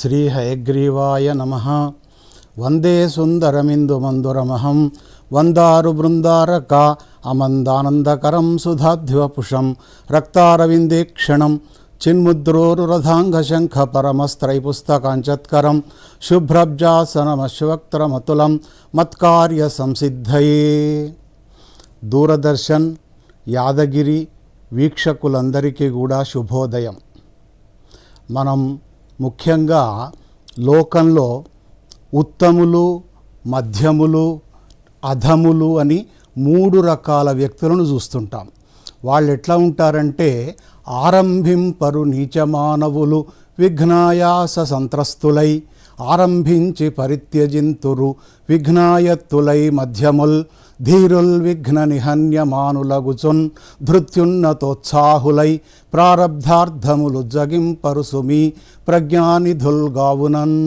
శ్రీహయగ్రీవాయ నమ. వందే సుందరమిందుమందురమహం. వందారు బృందారక అమందానందకరం సుధాధ్వపుషం రక్తారవిందేక్షణం. చిన్ముద్రోరురథాంగశంఖ పరమస్త్రైపుస్తకాంచత్కరం శుభ్రబ్జాసనమశ్వక్త్రమతులం. మత్కార్య సంసిద్ధయే దూరదర్శన్ యాదగిరి వీక్షకులందరికీ కూడా శుభోదయం. మనం ముఖ్యంగా లోకంలో ఉత్తములు మధ్యములు అధములు అని మూడు రకాల వ్యక్తులను చూస్తుంటాం. వాళ్ళు ఎట్లా ఉంటారంటే ఆరంభింపరు నీచమానవులు విఘ్నాయాస సంత్రస్తులై ఆరంభించి పరిత్యజింతురు విఘ్నాయత్తులై మధ్యముల్ ధీరుల్ విఘ్న నిహన్యమానులగుచున్ ధృత్యున్నతోత్సాహులై ప్రారబ్ధార్థములు జగింపరుసుమి ప్రజ్ఞానిధుల్గావునన్.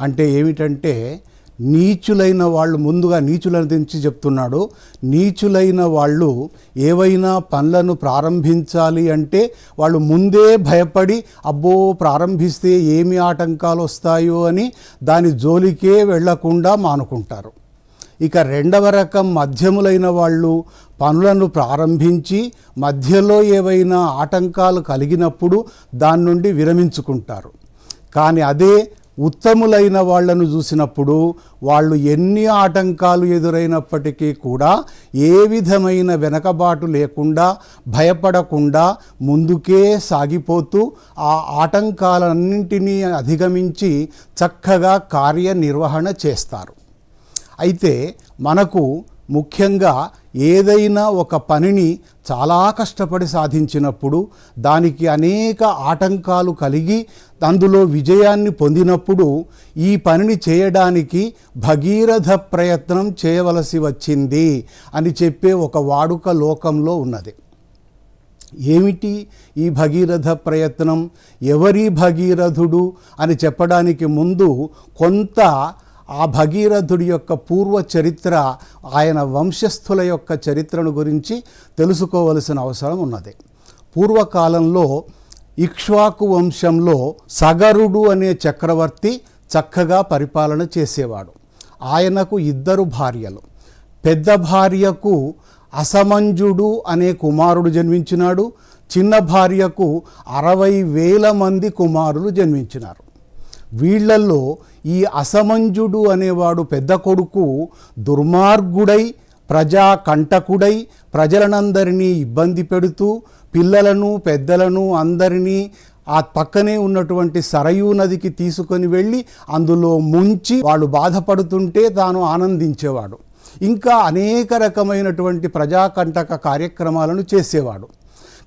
అంటే ఏమిటంటే నీచులైన వాళ్ళు ముందుగా నీచులను దించి చెప్తున్నాడు. నీచులైన వాళ్ళు ఏవైనా పనులను ప్రారంభించాలి అంటే వాళ్ళు ముందే భయపడి అబ్బో ప్రారంభిస్తే ఏమి ఆటంకాలు వస్తాయో అని దాని జోలికే వెళ్ళకుండా మానుకుంటారు. ఇక రెండవ రకం మధ్యములైన వాళ్ళు పనులను ప్రారంభించి మధ్యలో ఏవైనా ఆటంకాలు కలిగినప్పుడు దాని నుండి విరమించుకుంటారు. కానీ అదే ఉత్తములైన వాళ్ళను చూసినప్పుడు వాళ్ళు ఎన్ని ఆటంకాలు ఎదురైనప్పటికీ కూడా ఏ విధమైన వెనకబాటు లేకుండా భయపడకుండా ముందుకే సాగిపోతూ ఆ ఆటంకాలన్నింటినీ అధిగమించి చక్కగా కార్యనిర్వహణ చేస్తారు. అయితే మనకు ముఖ్యంగా ఏదైనా ఒక పనిని చాలా కష్టపడి సాధించినప్పుడు దానికి అనేక ఆటంకాలు కలిగి అందులో విజయాన్ని పొందినప్పుడు ఈ పనిని చేయడానికి భగీరథ ప్రయత్నం చేయవలసి వచ్చింది అని చెప్పే ఒక వాడుక లోకంలో ఉన్నది. ఏమిటి ఈ భగీరథ ప్రయత్నం? ఎవరి భగీరథుడు అని చెప్పడానికి ముందు కొంత ఆ భగీరథుడి యొక్క పూర్వ చరిత్ర ఆయన వంశస్థుల యొక్క చరిత్రను గురించి తెలుసుకోవలసిన అవసరం ఉన్నది. పూర్వకాలంలో ఇక్ష్వాకు వంశంలో సగరుడు అనే చక్రవర్తి చక్కగా పరిపాలన చేసేవాడు. ఆయనకు ఇద్దరు భార్యలు. పెద్ద భార్యకు అసమంజుడు అనే కుమారుడు జన్మించినాడు. చిన్న భార్యకు అరవై వేల మంది కుమారులు జన్మించినారు. వీళ్ళల్లో ఈ అసమంజుడు అనేవాడు పెద్ద కొడుకు దుర్మార్గుడై ప్రజా కంటకుడై ప్రజలనందరినీ ఇబ్బంది పెడుతూ పిల్లలను పెద్దలను అందరినీ ఆ పక్కనే ఉన్నటువంటి సరయూ నదికి తీసుకొని వెళ్ళి అందులో ముంచి వాళ్ళు బాధపడుతుంటే తాను ఆనందించేవాడు. ఇంకా అనేక రకమైనటువంటి ప్రజాకంటక కార్యక్రమాలను చేసేవాడు.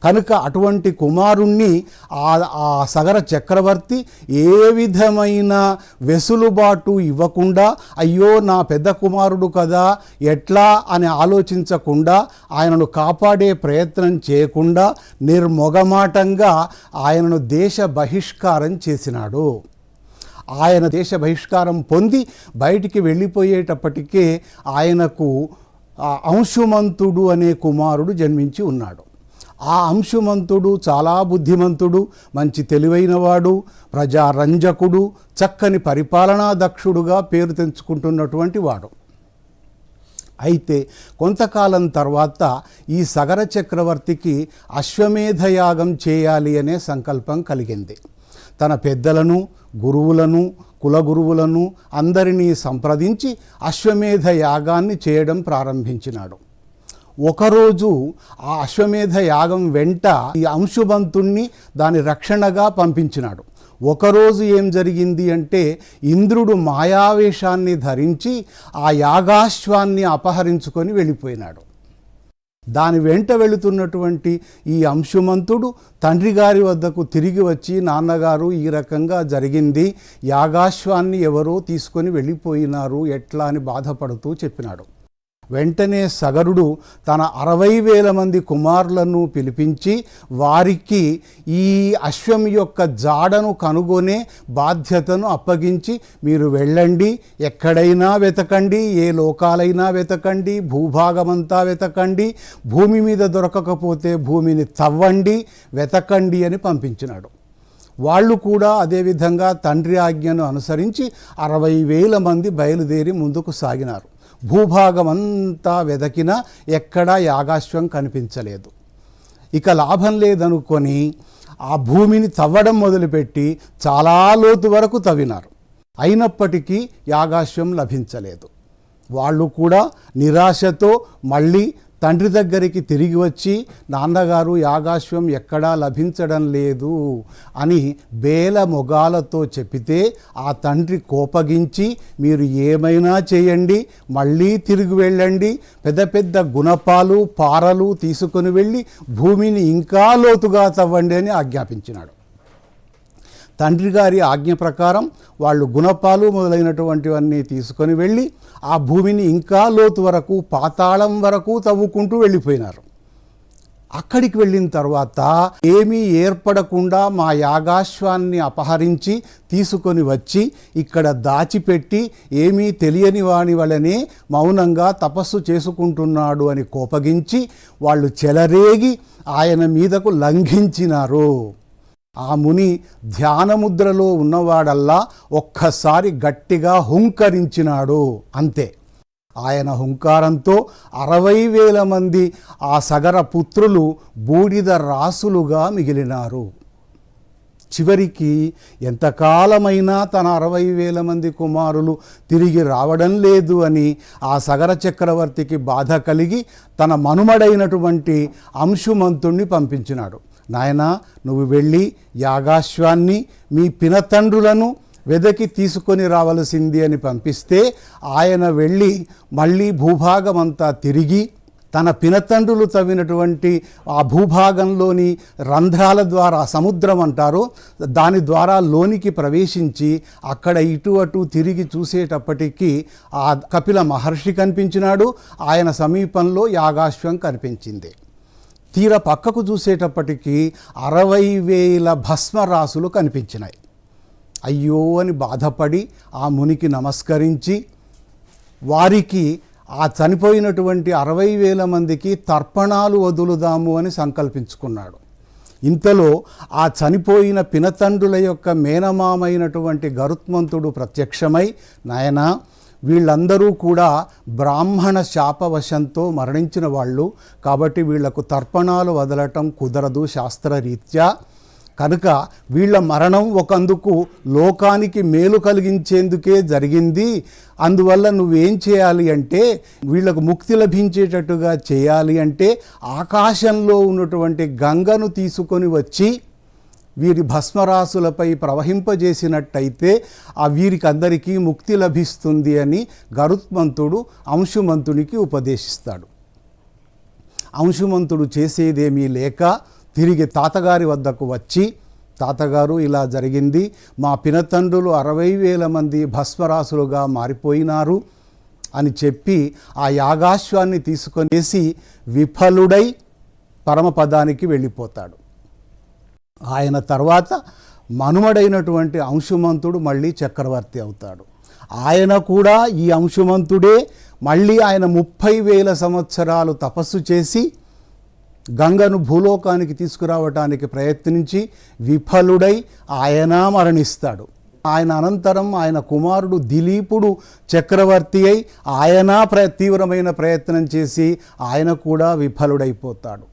కనుక అటువంటి కుమారుణ్ణి ఆ సగర చక్రవర్తి ఏ విధమైన వెసులుబాటు ఇవ్వకుండా అయ్యో నా పెద్ద కుమారుడు కదా ఎట్లా అని ఆలోచించకుండా ఆయనను కాపాడే ప్రయత్నం చేయకుండా నిర్మొగమాటంగా ఆయనను దేశ బహిష్కారం చేసినాడు. ఆయన దేశ బహిష్కారం పొంది బయటికి వెళ్ళిపోయేటప్పటికే ఆయనకు అంశుమంతుడు అనే కుమారుడు జన్మించి ఉన్నాడు. ఆ అంశుమంతుడు చాలా బుద్ధిమంతుడు మంచి తెలివైనవాడు ప్రజారంజకుడు చక్కని పరిపాలనా దక్షుడుగా పేరు తెంచుకుంటున్నటువంటి వాడు. అయితే కొంతకాలం తర్వాత ఈ సగర చక్రవర్తికి అశ్వమేధయాగం చేయాలి అనే సంకల్పం కలిగింది. తన పెద్దలను గురువులను కులగురువులను అందరినీ సంప్రదించి అశ్వమేధ యాగాన్ని చేయడం ప్రారంభించినాడు. ఒకరోజు ఆ అశ్వమేధ యాగం వెంట ఈ అంశుబంతుణ్ణి దాని రక్షణగా పంపించినాడు. ఒకరోజు ఏం జరిగింది అంటే ఇంద్రుడు మాయావేషాన్ని ధరించి ఆ యాగాశ్వాన్ని అపహరించుకొని వెళ్ళిపోయినాడు. దాని వెంట వెళుతున్నటువంటి ఈ అంశుమంతుడు తండ్రి గారి వద్దకు తిరిగి వచ్చి నాన్నగారు ఈ రకంగా జరిగింది. యాగాశ్వాన్ని ఎవరో తీసుకొని వెళ్ళిపోయినారు. ఎట్లా? అని బాధపడుతూ చెప్పినాడు. వెంటనే సగరుడు తన అరవై వేల మంది కుమారులను పిలిపించి వారికి ఈ అశ్వం యొక్క జాడను కనుగొనే బాధ్యతను అప్పగించి మీరు వెళ్ళండి ఎక్కడైనా వెతకండి ఏ లోకాలైనా వెతకండి భూభాగమంతా వెతకండి భూమి మీద దొరకకపోతే భూమిని తవ్వండి వెతకండి అని పంపించినాడు. వాళ్ళు కూడా అదేవిధంగా తండ్రి ఆజ్ఞను అనుసరించి అరవై వేల మంది బయలుదేరి ముందుకు సాగినారు. భూభాగం అంతా వెదకినా ఎక్కడా యాగాశ్వం కనిపించలేదు. ఇక లాభం లేదనుకొని ఆ భూమిని తవ్వడం మొదలుపెట్టి చాలా లోతు వరకు తవ్వినారు. అయినప్పటికీ యాగాశ్వం లభించలేదు. వాళ్ళు కూడా నిరాశతో మళ్ళీ తండ్రి దగ్గరికి తిరిగి వచ్చి నాన్నగారు యాగాశ్వం ఎక్కడా లభించడం లేదు అని బేల మొగాలతో చెప్పితే ఆ తండ్రి కోపగించి మీరు ఏమైనా చేయండి మళ్ళీ తిరిగి వెళ్ళండి. పెద్ద పెద్ద గుణపాలు పారలు తీసుకొని వెళ్ళి భూమిని ఇంకా లోతుగా తవ్వండి అని ఆజ్ఞాపించినాడు. తండ్రి గారి ఆజ్ఞ ప్రకారం వాళ్ళు గుణపాలు మొదలైనటువంటివన్నీ తీసుకొని వెళ్ళి ఆ భూమిని ఇంకా లోతు వరకు పాతాళం వరకు తవ్వుకుంటూ వెళ్ళిపోయినారు. అక్కడికి వెళ్ళిన తర్వాత ఏమీ ఏర్పడకుండా మా యాగాశ్వాన్ని అపహరించి తీసుకొని వచ్చి ఇక్కడ దాచిపెట్టి ఏమీ తెలియని వాని వలనే మౌనంగా తపస్సు చేసుకుంటున్నాడు అని కోపగించి వాళ్ళు చెలరేగి ఆయన మీదకు లంఘించినారు. ఆ ముని ధ్యానముద్రలో ఉన్నవాడల్లా ఒక్కసారి గట్టిగా హుంకరించినాడు. అంతే. ఆయన హుంకారంతో అరవై వేల మంది ఆ సగర పుత్రులు బూడిద రాసులుగా మిగిలినారు. చివరికి ఎంతకాలమైనా తన అరవై వేల మంది కుమారులు తిరిగి రావడం లేదు అని ఆ సగర చక్రవర్తికి బాధ కలిగి తన మనుమడైనటువంటి అంశుమంతుణ్ణి పంపించినాడు. నాయన నువ్వు వెళ్ళి యాగాశ్వాన్ని మీ పినతండ్రులను వెదకి తీసుకొని రావలసింది అని పంపిస్తే ఆయన వెళ్ళి మళ్ళీ భూభాగమంతా తిరిగి తన పినతండ్రులు తవ్వినటువంటి ఆ భూభాగంలోని రంధ్రాల ద్వారా సముద్రం అంటారు దాని ద్వారా లోనికి ప్రవేశించి అక్కడ ఇటు అటు తిరిగి చూసేటప్పటికీ ఆ కపిల మహర్షి కనిపించినాడు. ఆయన సమీపంలో యాగాశ్వం కనిపించింది. తీర పక్కకు చూసేటప్పటికీ అరవై వేల భస్మరాసులు కనిపించినాయి. అయ్యో అని బాధపడి ఆ మునికి నమస్కరించి వారికి ఆ చనిపోయినటువంటి అరవై వేల మందికి తర్పణాలు వదులుదాము అని సంకల్పించుకున్నాడు. ఇంతలో ఆ చనిపోయిన పినతండ్రుల యొక్క మేనమామైనటువంటి గరుత్మంతుడు ప్రత్యక్షమై నాయనా వీళ్ళందరూ కూడా బ్రాహ్మణ శాపవశంతో మరణించిన వాళ్ళు. కాబట్టి వీళ్ళకు తర్పణాలు వదలటం కుదరదు శాస్త్రరీత్యా. కనుక వీళ్ళ మరణం ఒకందుకు లోకానికి మేలు కలిగించేందుకే జరిగింది. అందువల్ల నువ్వేం చేయాలి అంటే వీళ్ళకు ముక్తి లభించేటట్టుగా చేయాలి అంటే ఆకాశంలో ఉన్నటువంటి గంగను తీసుకొని వచ్చి వీరి భస్మరాసులపై ప్రవహింపజేసినట్టయితే ఆ వీరికి అందరికీ ముక్తి లభిస్తుంది అని గరుత్మంతుడు అంశుమంతునికి ఉపదేశిస్తాడు. అంశుమంతుడు చేసేదేమీ లేక తిరిగి తాతగారి వద్దకు వచ్చి తాతగారు ఇలా జరిగింది. మా పినతండ్రులు అరవై వేల మంది భస్మరాసులుగా మారిపోయినారు అని చెప్పి ఆ యాగాశ్వాన్ని తీసుకొనేసి విఫలుడై పరమపదానికి వెళ్ళిపోతాడు. ఆయన తర్వాత మనుమడైనటువంటి అంశుమంతుడు మళ్ళీ చక్రవర్తి అవుతాడు. ఆయన కూడా ఈ అంశుమంతుడే మళ్ళీ ఆయన ముప్పై వేల సంవత్సరాలు తపస్సు చేసి గంగను భూలోకానికి తీసుకురావటానికి ప్రయత్నించి విఫలుడై ఆయన మరణిస్తాడు. ఆయన అనంతరం ఆయన కుమారుడు దిలీపుడు చక్రవర్తి అయి ఆయన ప్ర తీవ్రమైన ప్రయత్నం చేసి ఆయన కూడా విఫలుడైపోతాడు.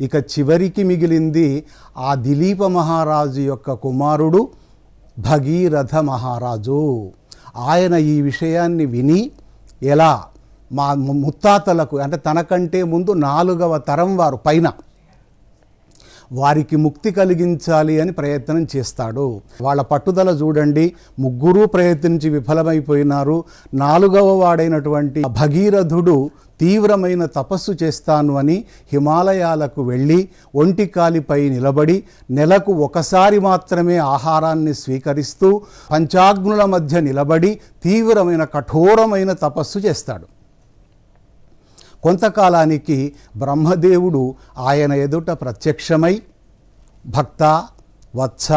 ఇక చివరికి మిగిలింది ఆ దిలీప మహారాజు యొక్క కుమారుడు భగీరథ మహారాజు. ఆయన ఈ విషయాన్ని విని ఎలా మా ముత్తాతలకు అంటే తనకంటే ముందు నాలుగవ తరం వారు పైన వారికి ముక్తి కలిగించాలి అని ప్రయత్నం చేస్తాడు. వాళ్ళ పట్టుదల చూడండి. ముగ్గురు ప్రయత్నించి విఫలమైపోయినారు. నాలుగవ వాడైనటువంటి భగీరథుడు తీవ్రమైన తపస్సు చేస్తాను అని హిమాలయాలకు వెళ్ళి ఒంటి కాలిపై నిలబడి నెలకు ఒకసారి మాత్రమే ఆహారాన్ని స్వీకరిస్తూ పంచాగ్నుల మధ్య నిలబడి తీవ్రమైన కఠోరమైన తపస్సు చేస్తాడు. కొంతకాలానికి బ్రహ్మదేవుడు ఆయన ఎదుట ప్రత్యక్షమై భక్త వత్స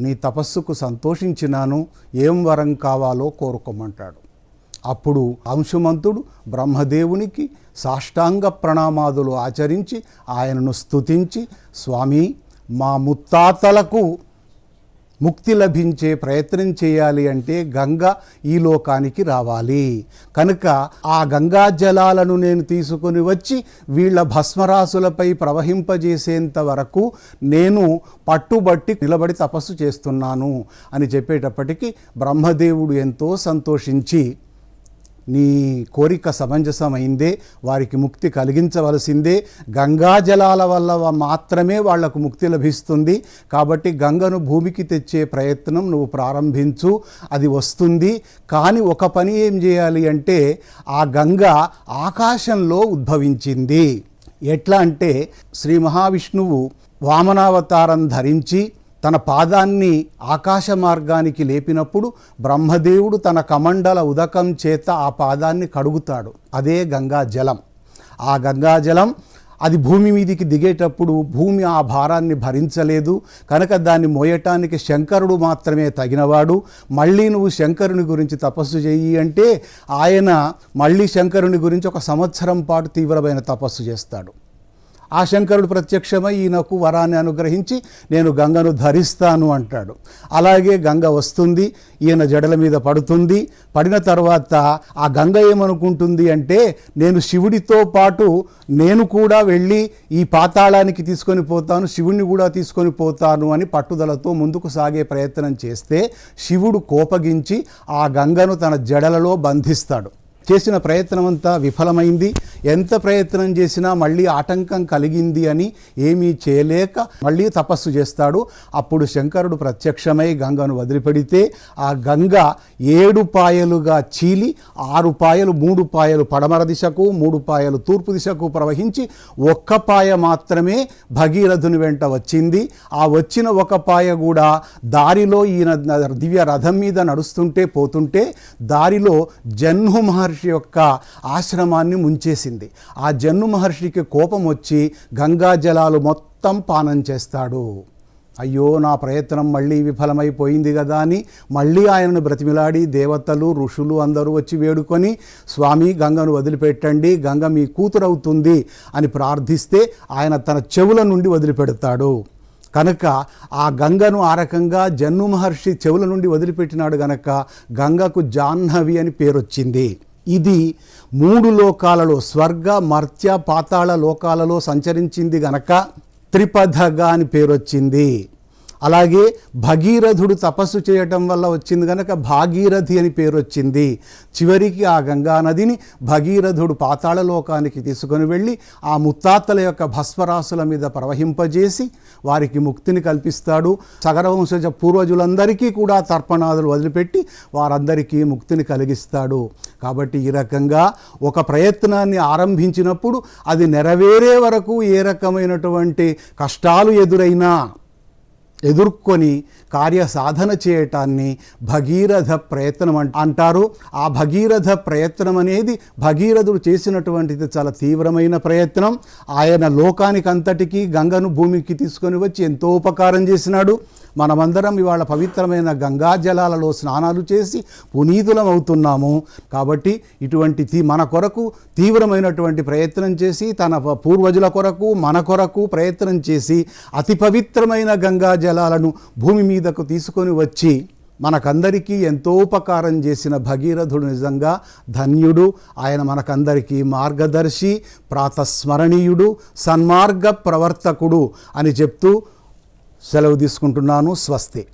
నీ తపస్సుకు సంతోషించినాను ఏం వరం కావాలో కోరుకోమంటాడు. అప్పుడు అంశుమంతుడు బ్రహ్మదేవునికి సాష్టాంగ ప్రణామాదులు ఆచరించి ఆయనను స్తుతించి స్వామి మా ముత్తాతలకు ముక్తి లభించే ప్రయత్నం చేయాలి అంటే గంగ ఈ లోకానికి రావాలి. కనుక ఆ గంగా జలాలను నేను తీసుకొని వచ్చి వీళ్ళ భస్మరాసులపై ప్రవహింపజేసేంత వరకు నేను పట్టుబట్టి నిలబడి తపస్సు చేస్తున్నాను అని చెప్పేటప్పటికీ బ్రహ్మదేవుడు ఎంతో సంతోషించి నీ కోరిక సమంజసమైందే వారికి ముక్తి కలిగించవలసిందే. గంగా జలాల వల్ల మాత్రమే వాళ్ళకు ముక్తి లభిస్తుంది. కాబట్టి గంగను భూమికి తెచ్చే ప్రయత్నం నువ్వు ప్రారంభించు అది వస్తుంది. కానీ ఒక పని ఏం చేయాలి అంటే ఆ గంగ ఆకాశంలో ఉద్భవించింది. ఎట్లా అంటే శ్రీ మహావిష్ణువు వామనావతారం ధరించి తన పాదాన్ని ఆకాశ మార్గానికి లేపినప్పుడు బ్రహ్మదేవుడు తన కమండల ఉదకం చేత ఆ పాదాన్ని కడుగుతాడు. అదే గంగా జలం. ఆ గంగా జలం అది భూమి మీదికి దిగేటప్పుడు భూమి ఆ భారాన్ని భరించలేదు. కనుక దాన్ని మోయటానికి శంకరుడు మాత్రమే తగినవాడు. మళ్ళీ నువ్వు శంకరుని గురించి తపస్సు చెయ్యి అంటే ఆయన మళ్ళీ శంకరుని గురించి ఒక సంవత్సరం పాటు తీవ్రమైన తపస్సు చేస్తాడు. ఆ శంకరుడు ప్రత్యక్షమై ఈయనకు వరాన్ని అనుగ్రహించి నేను గంగను ధరిస్తాను అంటాడు. అలాగే గంగ వస్తుంది ఈయన జడల మీద పడుతుంది. పడిన తర్వాత ఆ గంగ ఏమనుకుంటుంది అంటే నేను శివుడితో పాటు నేను కూడా వెళ్ళి ఈ పాతాళానికి తీసుకొని పోతాను శివుణ్ణి కూడా తీసుకొని పోతాను అని పట్టుదలతో ముందుకు సాగే ప్రయత్నం చేస్తే శివుడు కోపగించి ఆ గంగను తన జడలలో బంధిస్తాడు. చేసిన ప్రయత్నం అంతా విఫలమైంది. ఎంత ప్రయత్నం చేసినా మళ్ళీ ఆటంకం కలిగింది అని ఏమీ చేయలేక మళ్ళీ తపస్సు చేస్తాడు. అప్పుడు శంకరుడు ప్రత్యక్షమై గంగను వదిలిపెడితే ఆ గంగ ఏడు పాయలుగా చీలి ఆరు పాయలు మూడు పాయలు పడమర దిశకు మూడు పాయలు తూర్పు దిశకు ప్రవహించి ఒక్క పాయ మాత్రమే భగీరథుని వెంట వచ్చింది. ఆ వచ్చిన ఒక పాయ కూడా దారిలో ఈయన దివ్య రథం మీద నడుస్తుంటే పోతుంటే దారిలో జన్హు మహర్షి యొక్క ఆశ్రమాన్ని ముంచేసింది. ఆ జన్ను మహర్షికి కోపం వచ్చి గంగా జలాలు మొత్తం పానం చేస్తాడు. అయ్యో నా ప్రయత్నం మళ్ళీ విఫలమైపోయింది కదా అని మళ్ళీ ఆయనను బ్రతిమిలాడి దేవతలు ఋషులు అందరూ వచ్చి వేడుకొని స్వామి గంగను వదిలిపెట్టండి గంగ మీ కూతురవుతుంది అని ప్రార్థిస్తే ఆయన తన చెవుల నుండి వదిలిపెడతాడు. కనుక ఆ గంగను ఆ రకంగా జన్ను మహర్షి చెవుల నుండి వదిలిపెట్టినాడు గనక గంగకు జాహ్నవి అని పేరొచ్చింది. ఇది మూడు లోకాలలో స్వర్గ మర్త్య పాతాళ లోకాలలో సంచరించింది గనక త్రిపథగా అని పేరొచ్చింది. అలాగే భగీరథుడు తపస్సు చేయటం వల్ల వచ్చింది కనుక భాగీరథి అని పేరు వచ్చింది. చివరికి ఆ గంగా నదిని భగీరథుడు పాతాళలోకానికి తీసుకొని వెళ్ళి ఆ ముత్తాతల యొక్క భస్వరాశుల మీద ప్రవహింపజేసి వారికి ముక్తిని కల్పిస్తాడు. సగరవంశజ పూర్వజులందరికీ కూడా తర్పణాదులు వదిలిపెట్టి వారందరికీ ముక్తిని కలిగిస్తాడు. కాబట్టి ఈ రకంగా ఒక ప్రయత్నాన్ని ఆరంభించినప్పుడు అది నెరవేరే వరకు ఏ రకమైనటువంటి కష్టాలు ఎదురైనా ఎదుర్కొని కార్య సాధన చేయటాన్ని భగీరథ ప్రయత్నం అంట అంటారు. ఆ భగీరథ ప్రయత్నం అనేది భగీరథుడు చేసినటువంటిది చాలా తీవ్రమైన ప్రయత్నం. ఆయన లోకానికి అంతటికీ గంగను భూమికి తీసుకొని వచ్చి ఎంతో ఉపకారం చేసినాడు. మనమందరం ఇవాళ పవిత్రమైన గంగా జలాలలో స్నానాలు చేసి పునీతులం అవుతున్నాము కాబట్టి ఇటువంటి తీ మన కొరకు తీవ్రమైనటువంటి ప్రయత్నం చేసి తన పూర్వజుల కొరకు మన కొరకు ప్రయత్నం చేసి అతి పవిత్రమైన గంగా జలాలను భూమి మీదకు తీసుకొని వచ్చి మనకందరికీ ఎంతో ఉపకారం చేసిన భగీరథుడు నిజంగా ధన్యుడు. ఆయన మనకందరికీ మార్గదర్శి ప్రాతస్మరణీయుడు సన్మార్గ ప్రవర్తకుడు అని చెప్తూ సెలవు తీసుకుంటున్నాను. స్వస్తి.